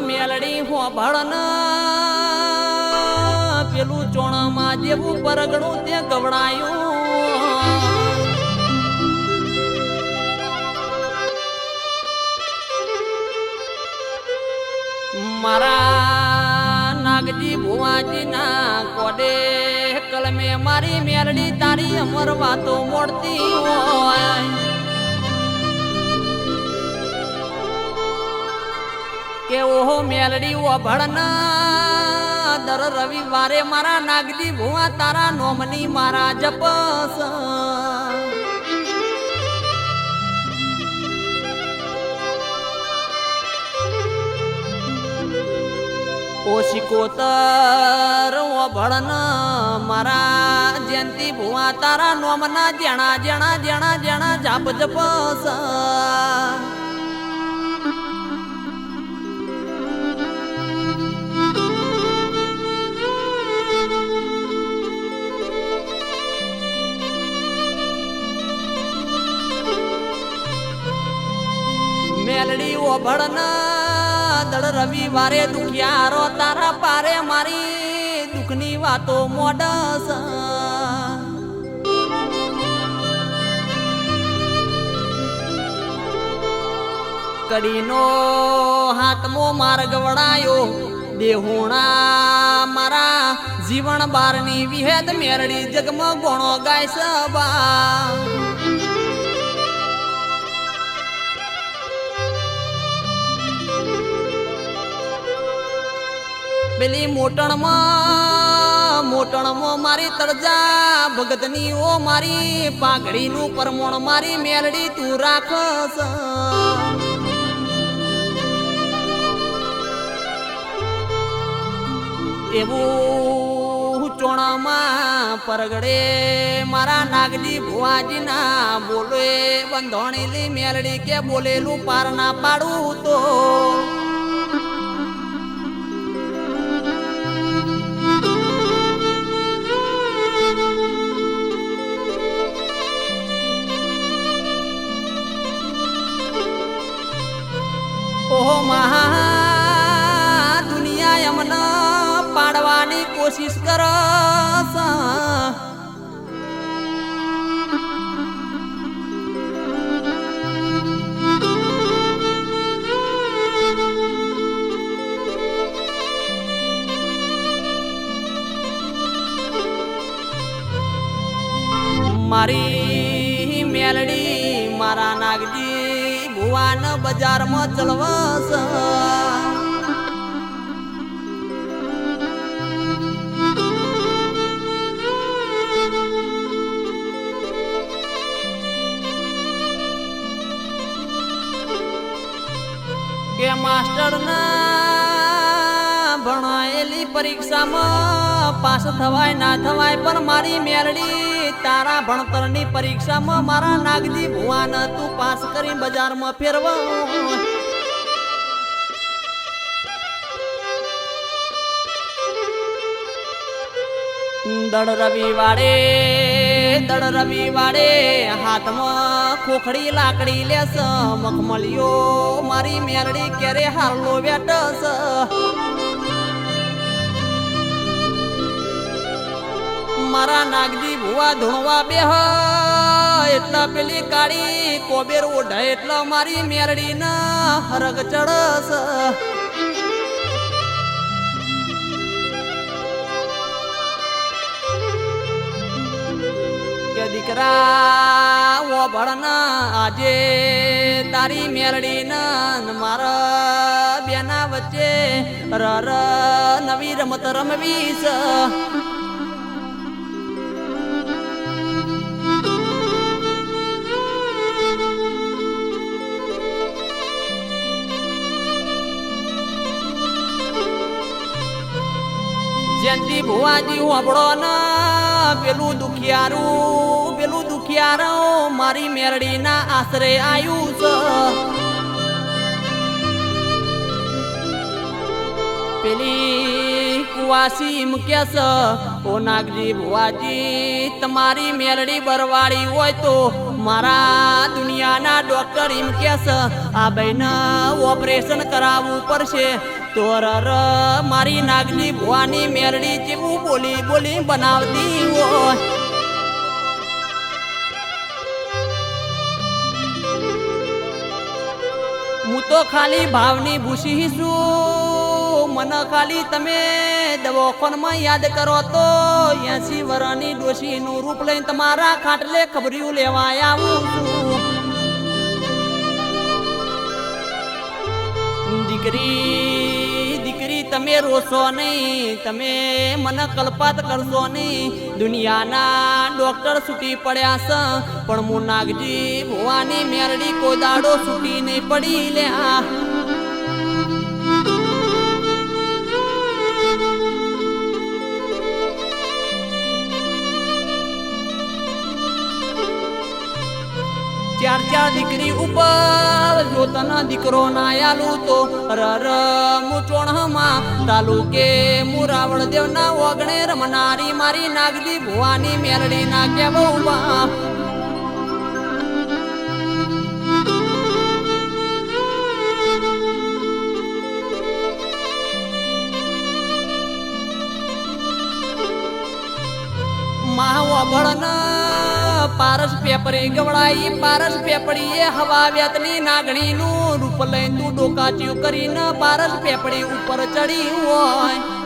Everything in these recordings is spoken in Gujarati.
હોભળન. પેલું ચોણામાં જેવું પરગણું તે ગવડાયું. મારા નાગજી ભુવાજી ના કોડે કલમે મારી મેલડી તારી અમર વાતો મોડતી હોય. કે ઓહો મેલડી ઓભળના દર રવિવારે મારા નાગદી ભુવા, તારા નોમની મારા જપસ. ઓશિકોતર ઓભળન મારા જયંતિ ભુવા, તારા નોમના, જણા જણા જણા જણા, જાપ જપસ. મેલડી ઓભળન દળ રવિવારે દુખિયારો તારા પારે મારી દુઃખની વાતો મોડસ કડીનો હાથમો માર્ગ વળાયો દેહુણા મારા જીવન બારની વિહેદ મેરડી જગમાં ગોણો ગાય સબા પેલી મોટણમાં મોટણમાં મારી તળજા ભગતની ઓ મારી, પાઘડીનું પરમોણ મારી મેલડી તું રાખસ. એવું ચોણામાં પરગડે મારા નાગજી ભુવાજીના બોલે, બંધોણીલી મેલડી કે બોલેલું પાર ના પાડું તો. બજારમાં ચલવસ કે માસ્ટર ના ભણાયેલી પરીક્ષામાં પાસ થવાય, ના થવાય, પણ મારી મેલડી, તારા ભણતરની પરીક્ષામાં મારા નાગજી ભુવાન તું પાસ કરી બજારમાં ફેરવો. દળ રવિવારે દળ રવિવારે હાથમાં ખોખડી લાકડી લેસ મખમલિયો મારી મેરડી ક્યારે હારલો વેટસ. મારા નાગજી ભુવા ધૂણવા બે એટલા પેલી કાળી કોબેર ઓઢ, એટલા મારી મેરડી ના હરગ ચડસ. દીકરા, ઓ ભણના, આજે તારી મેરડી ના મારા બેના વચ્ચે રર નવી રમત રમવીશ. જયંતી ભુવાજી હોબળો પેલું દુખિયારું, પેલું દુખિયારો મારી મેરડીના આશરે આવ્યું છે પેલી કુવાસી મૂક્યા છે ઓ નાગજી ભુવાજી, તમારી મેરડી બરવાળી હોય તો મારા દુનિયાના ડોક્ટર એમ કે આ બહેન ઓપરેશન કરાવવું પડશે. તો રર મારી નાગની ભુવાની મેરડી જેવું બોલી બોલી બનાવતી હોય. હું તો ખાલી ભાવની ભૂસી છું, મને ખાલી તમે દવાખાનમાં યાદ કરો તો એસી વરાની ડોશીનું રૂપ લઈને તમારા ખાટલે ખબર્યું લેવા આવું છું. દીકરી તમે રોશો નહીં, તમે મને કલ્પાત કરશો નહીં. દુનિયાના ડોક્ટર છૂટી પડ્યા છે પણ મુનાગજી નાગજી ભવાની મેરડી કોઈ દાડો છૂટી નહીં પડી લે ચાર દીકરી ઉપર જો તને દીકરો ના આલું તો રર મુચોણમાં તાલુકે મુરાવળ દેવ ના ઓગણે રમનારી મારી નાગલી ભુવાની મેરડી ના કેવો બા માવળન પારસ પેપરી ગવડાઈ, પારસ પેપડીએ હવા વ્યતની નાગણીનું રૂપ લઈને તું ડોકાચ્યું કરીને પારસ પેપડી ઉપર ચડી હોય.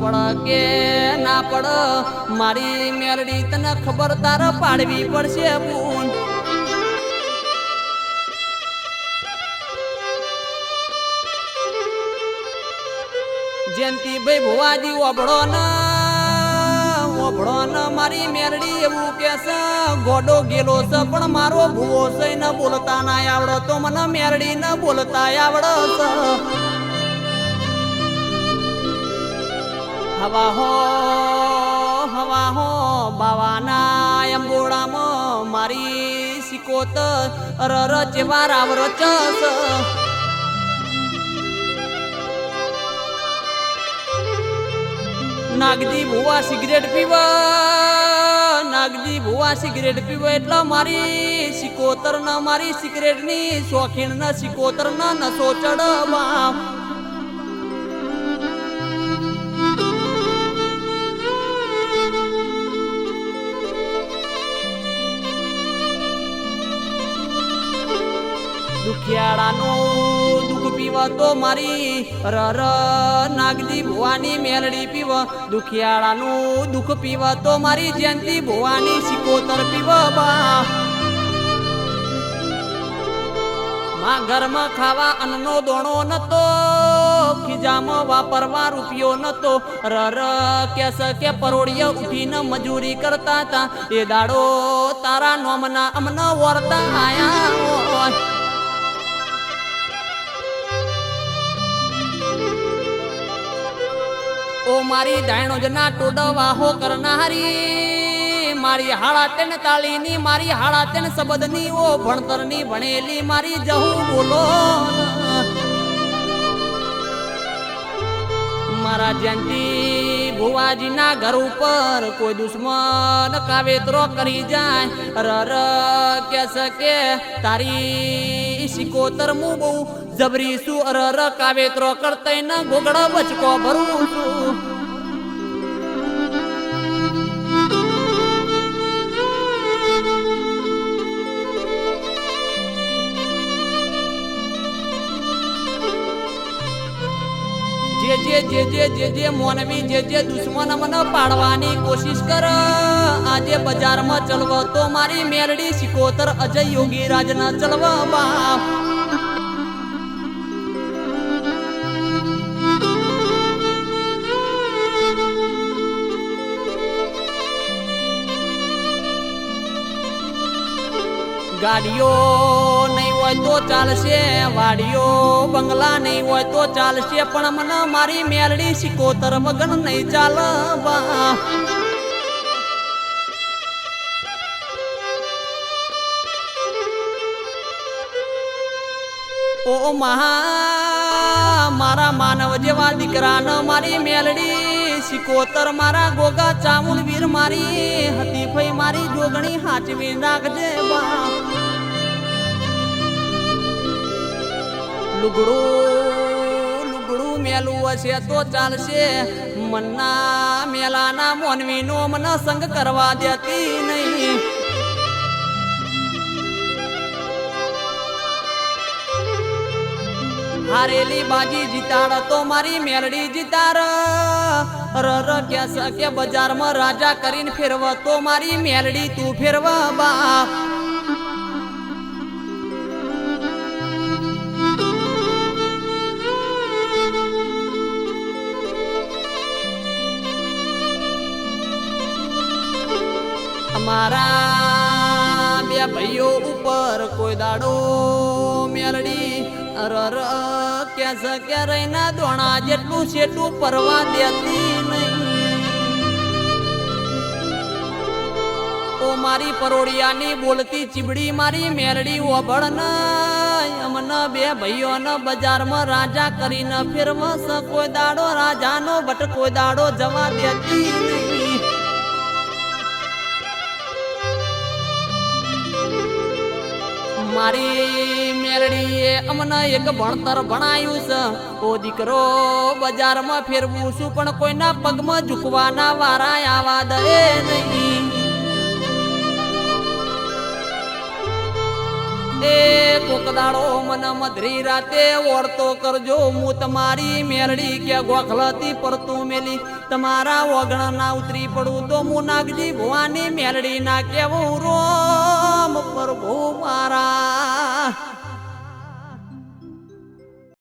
પડ કે ના પડ, મારી મેરડી તને ખબર તાર પાડવી પડશે પૂન જયંતિ ભાઈ ભુવાજી ઓબળો ના ઓબળો ન મારી મેરડી, એવું કેસે, ગોડો ગેલો છે પણ મારો ભૂવો છે ન બોલતા ના આવડો તો મને મેરડી ન બોલતા આવડો છે હવા હો હવા હો બાવાના અંબોડામાં મારી સિકોત રર જેવા રાવર ચસ નાગજી ભુવા સિગરેટ પીવા નાગજી ભુવા સિગરેટ પીવા એટલે મારી સિકોતર ના મારી સિગરેટની શોખીન ના સિકોતર ના નસો ચડવા દુખિયાળાનું દુઃખ પીવ તો મારી રર નાગદી ભુવાની મેલડી પીવ. દુખિયાળાનો દુઃખ પીવ તો મારી જયંતી ભુવાની સિકોતર પીવ બા. માં ઘરમાં ખાવા અન્નનો દોણો નતો, ખીજામાં વાપરવા રૂપિયો નતો. રર કેસ કે પરોડિયા ઉઠીને મજૂરી કરતા હતા. એ દાડો તારા નોમના અમને વરતા આયા મારી ડાયણો જના ટોડવા હો કરનારી. મારી હાળા તેન તાળીની, મારી હાળા તેન શબ્દની, ઓ ભણતરની ભણેલી મારી જહુ બોલો. મારા જયંતી ભુવાજીના ઘર ઉપર કોઈ દુશ્મન કાવેતરો કરી જાય. રર કે સકે તારી સિકોતર મુ બહુ જબરી શું અરર કાવેતરો કરતા ન ગોગડા બચકો ભરું છું. જે જે જે જે જે જે મોનવી, જે જે દુશ્મન મને પાડવાની કોશિશ કર. આજે બજારમાં ચલવ તો મારી મેરડી સિકોતર અજય યોગી રાજના ચલવ બાપ ગાડીઓ નહીં હોય તો ચાલશે વાડીઓ. બંગલા નહીં હોય તો ચાલશે, પણ મને મારી મેલડી સિકોતર વગર નહીં ચાલવા. ઓ મહા, મારા માનવ જેવા દીકરાને મારી મેલડી સિકોતર, મારા ગોગા ચામુલ વીર મારી હતી. ફઈ મારી જોગણી હાચવી નાખજે બા. લુગડું લુગડું મેલું હશે તો ચાલશે. મનના મેલાના મોનવીનો મને સંગ કરવા દેતી નહીં. હારેલી બાજી જીતાડ તો મારી મેલડી જીતાર રર ર, કે બજારમાં રાજા કરીને ફેરવ તો મારી મેલડી તું ફેરવ બાપ અમારા બે ભાઈઓ ઉપર કોઈ દાડો મેલડી. અર અર, કે છે કે રહીના દોણા જેટલું શેટું પરવા દેતી નહીં. મારી પરોડિયાની બોલતી ચીબડી મારી મેરડી ઓભળ અમને બે ભાઈઓને બજારમાં રાજા કરીને ફેરવસ કોઈ દાડો રાજાનો બટ કોઈ દાડો જવા દેતી નહીં. મારી મેરડીએ અમને એક ભણતર ભણાયું છે. ઓ દીકરો, બજારમાં ફેરવું છું, પણ કોઈના પગમાં ઝૂકવાના વારા આવા દે નહીં. એ કોકદાડો મને મધરી રાતે ઓળતો કરજો, હું તમારી મેરડી કે ગોખલતી પરતું મેલી. તમારા ઓગણ ના ઉતરી પડું તો હું નાગજી ભવાની મેરડી ના કેવું રોમ પ્રભુ મારા.